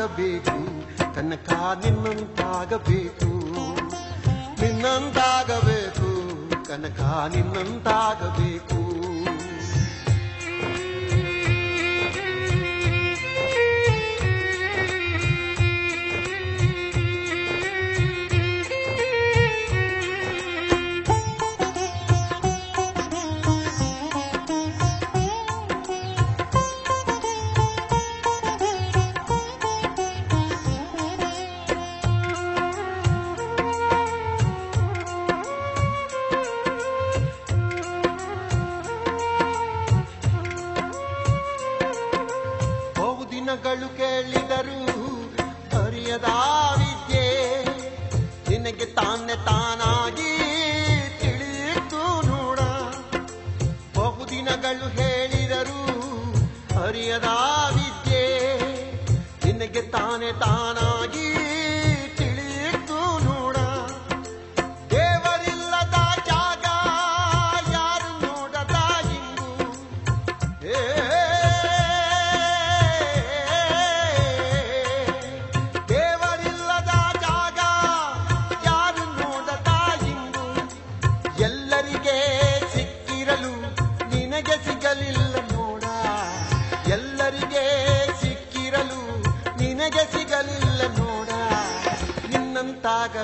ನಿನ್ನಂತಾಗಬೇಕು ಕನಕ ನಿನ್ನಂತಾಗಬೇಕು ನಿನ್ನಂತಾಗಬೇಕು ಕನಕ ನಿನ್ನಂತಾಗಬೇಕು ಕೇಳಿದರು ಅರಿಯದ ವಿದ್ಯೆ ನಿನಗೆ ತಾನೆ ತಾನಾಗಿ ತಿಳಿಯಿತು ನೋಡ. ಬಹುದಿನಗಳು ಹೇಳಿದರು ಅರಿಯದ ವಿದ್ಯೆ ನಿನಗೆ ತಾನೆ ತಾನಾಗಿ ತಿಳಿಯಿತು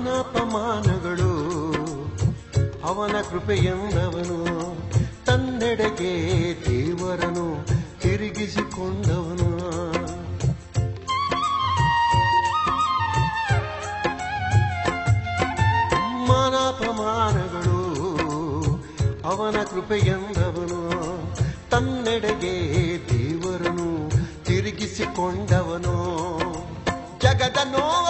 ಮಾನಾಪಮಾನಗಳು. ಅವನ ಕೃಪೆಯೆಂದವನು ತನ್ನೆಡೆಗೆ ದೇವರನು ತಿರುಗಿಸಿಕೊಂಡವನು. ಮಾನಾಪಮಾನಗಳು ಅವನ ಕೃಪೆಯೆಂದವನು ತನ್ನೆಡೆಗೆ ದೇವರನು ತಿರುಗಿಸಿಕೊಂಡವನು. ಜಗದ ನೋವ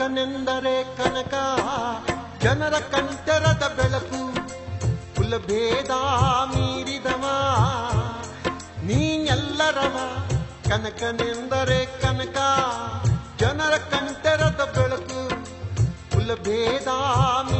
ಕನಕನೆಂದರೆ ಕನಕ, ಜನರ ಕಂಠರದ ಬೆಳಕು, ಕುಲಭೇದ ಮೀರಿದವ. ನೀನೆಲ್ಲರವ ಕನಕನೆಂದರೆ ಕನಕ, ಜನರ ಕಂಠರದ ಬೆಳಕು, ಕುಲಭೇದ ಮೀರಿದವ.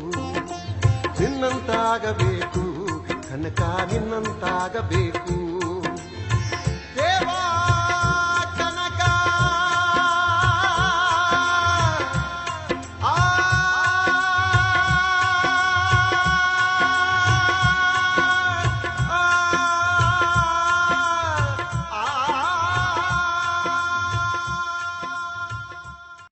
ನಿನ್ನಂತಾಗಬೇಕು ಕನಕ ನಿನ್ನಂತಾಗಬೇಕು.